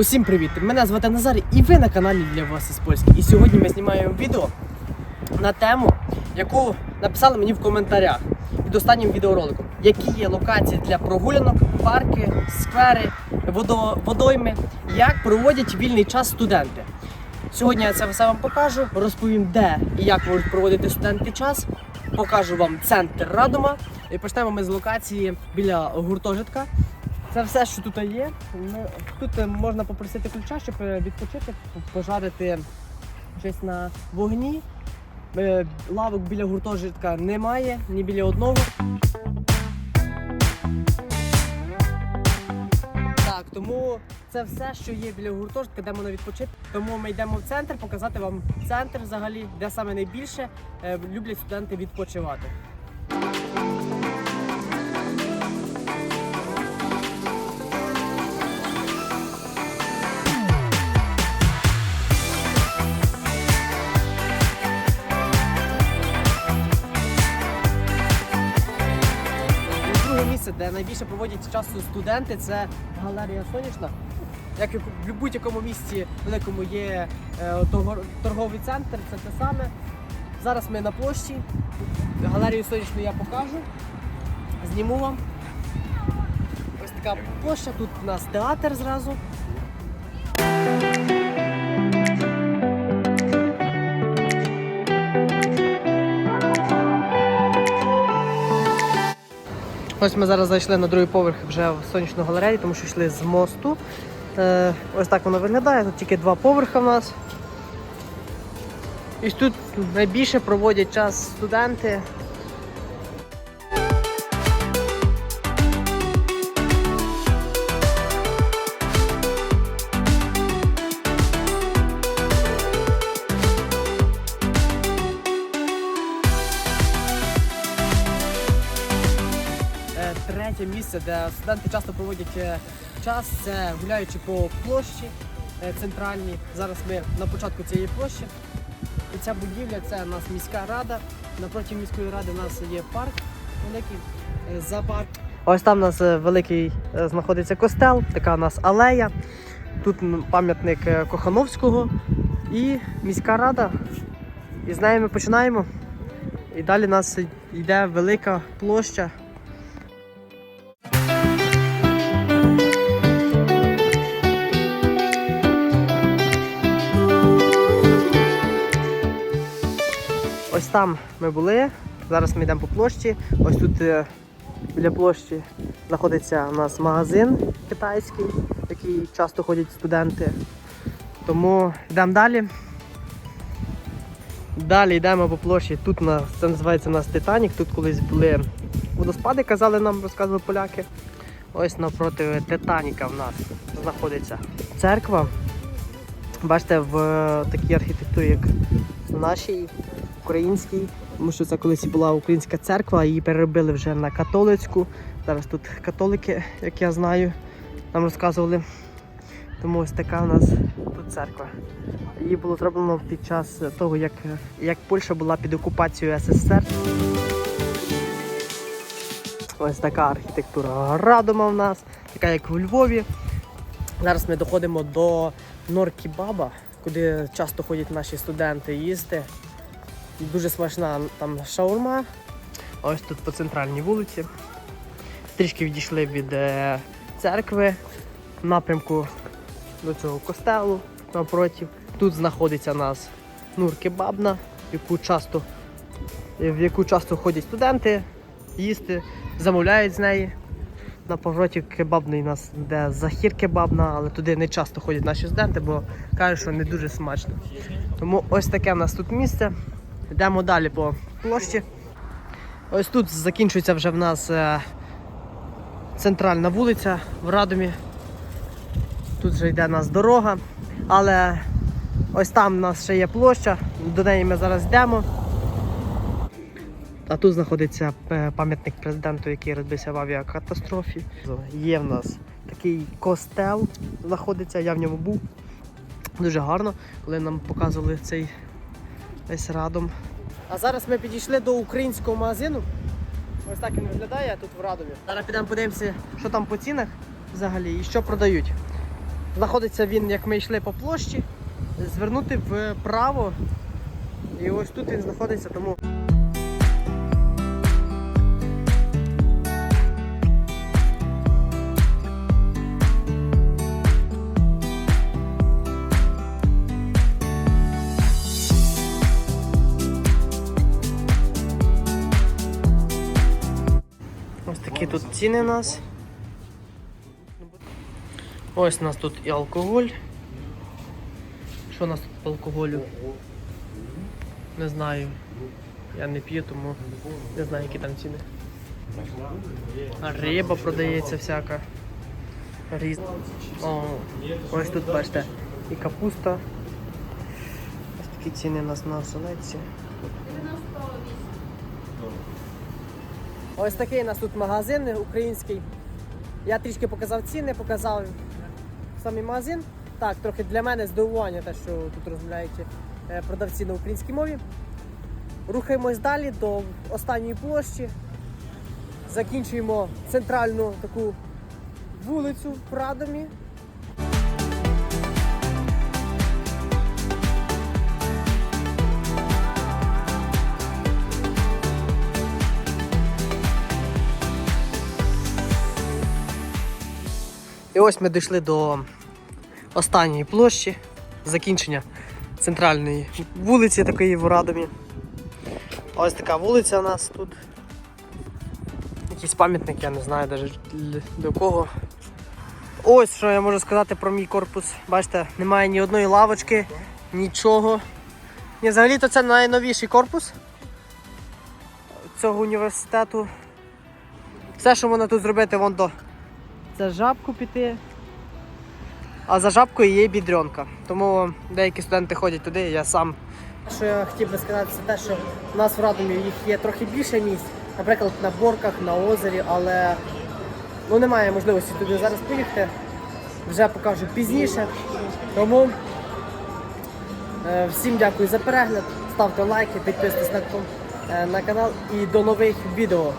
Усім привіт! Мене звати Назар і ви на каналі для вас із Польськи. І сьогодні ми знімаємо відео на тему, яку написали мені в коментарях під останнім відеороликом. Які є локації для прогулянок, парки, сквери, водо, водойми, як проводять вільний час студенти. Сьогодні я це все вам покажу, розповім, де і як можуть проводити студенти час. Покажу вам центр Радома. І почнемо ми з локації біля гуртожитка. Це все, що тут є. Тут е, можна попросити ключа, щоб е, відпочити, пожарити щось на вогні. Е, Лавок біля гуртожитка немає, ні біля одного. Так, тому це все, що є біля гуртожитка, де можна відпочити. Тому ми йдемо в центр, показати вам центр взагалі, де саме найбільше люблять студенти відпочивати. Місце, де найбільше проводять часу студенти, це галерія Сонячна. Як в будь-якому місці великому є е, торговий центр, це те саме. Зараз ми на площі. Галерію сонячну я покажу. Зніму вам. Ось така площа, тут у нас театр зразу. Ось ми зараз зайшли на другий поверх вже в сонячну галерею, тому що йшли з мосту. Е, ось так воно виглядає. Тут тільки два поверхи в нас. І тут найбільше проводять час студенти. Третє місце, де студенти часто проводять е, час, це гуляючи по площі е, центральній. Зараз ми на початку цієї площі. І ця будівля це у нас міська рада. Напроти міської ради у нас є парк великий е, зоопарк. Ось там у нас великий знаходиться костел, така у нас алея. Тут пам'ятник Кохановського і міська рада. І з нею ми починаємо. І далі у нас йде велика площа. Там ми були. Зараз ми йдемо по площі. Ось тут е, біля площі знаходиться у нас магазин китайський, в який часто ходять студенти. Тому йдемо далі. Далі йдемо по площі. Тут нас, це називається у нас Титанік. Тут колись були водоспади, казали нам, розказували поляки. Ось напроти Титаніка в нас знаходиться церква. Бачите, в е, такій архітектурі, як в нашій українській, тому що це колись була українська церква, її переробили вже на католицьку. Зараз тут католики, як я знаю, нам розказували. Тому ось така у нас тут церква. Її було зроблено під час того, як, як Польща була під окупацією СССР. Ось така архітектура Радома в нас, така як у Львові. Зараз ми доходимо до Норкібаба, куди часто ходять наші студенти їсти. Дуже смачна там шаурма. Ось тут по центральній вулиці. Трішки відійшли від е, церкви в напрямку до цього костелу напротив. Тут знаходиться у нас Нур-Кебабна, яку часто, в яку часто ходять студенти їсти, замовляють з неї. На повороті кебабний у нас йде захір кебабна, але туди не часто ходять наші студенти, бо кажуть, що не дуже смачно. Тому ось таке в нас тут місце. Йдемо далі по площі. Ось тут закінчується вже в нас е, центральна вулиця в Радомі. Тут вже йде у нас дорога. Але ось там у нас ще є площа, до неї ми зараз йдемо. А тут знаходиться е, пам'ятник президенту, який розбився в авіакатастрофі. Є в нас такий костел, знаходиться, я в ньому був. Дуже гарно, коли нам показували цей весь радом. А зараз ми підійшли до українського магазину. Ось так він виглядає тут в Радомі. Зараз підемо подивимося, що там по цінах взагалі і що продають. Знаходиться він, як ми йшли по площі, звернути вправо. І ось тут він знаходиться, тому. Тут ціни у нас. Ось у нас тут і алкоголь. Що у нас тут по алкоголю? Не знаю. Я не п'ю, тому не знаю, які там ціни. Риба продається всяка. Різна. О, ось тут бачите. І капуста. Ось такі ціни у нас на солеці. Ось такий у нас тут магазин український. Я трішки показав ціни, показав самий магазин. Так, трохи для мене здивування, те, що тут розмовляють е, продавці на українській мові. Рухаємось далі до останньої площі. Закінчуємо центральну таку вулицю в Радомі. І ось ми дійшли до останньої площі, закінчення центральної вулиці такої в Радомі. Ось така вулиця у нас тут. Якийсь пам'ятник, я не знаю навіть до кого. Ось що я можу сказати про мій корпус. Бачите, немає ні одної лавочки, нічого. Ні, взагалі-то це найновіший корпус цього університету. Все, що можна тут зробити, вон до. Це жабку піти. А за жабкою є бідренка. Тому деякі студенти ходять туди, я сам. Що я хотів би сказати, це те, що у нас в Радомі їх є трохи більше місць, наприклад, на Борках, на озері, але ну, немає можливості туди зараз поїхати. Вже покажу пізніше. Тому е, всім дякую за перегляд. Ставте лайки, підписуйтесь на, е, на канал і до нових відео.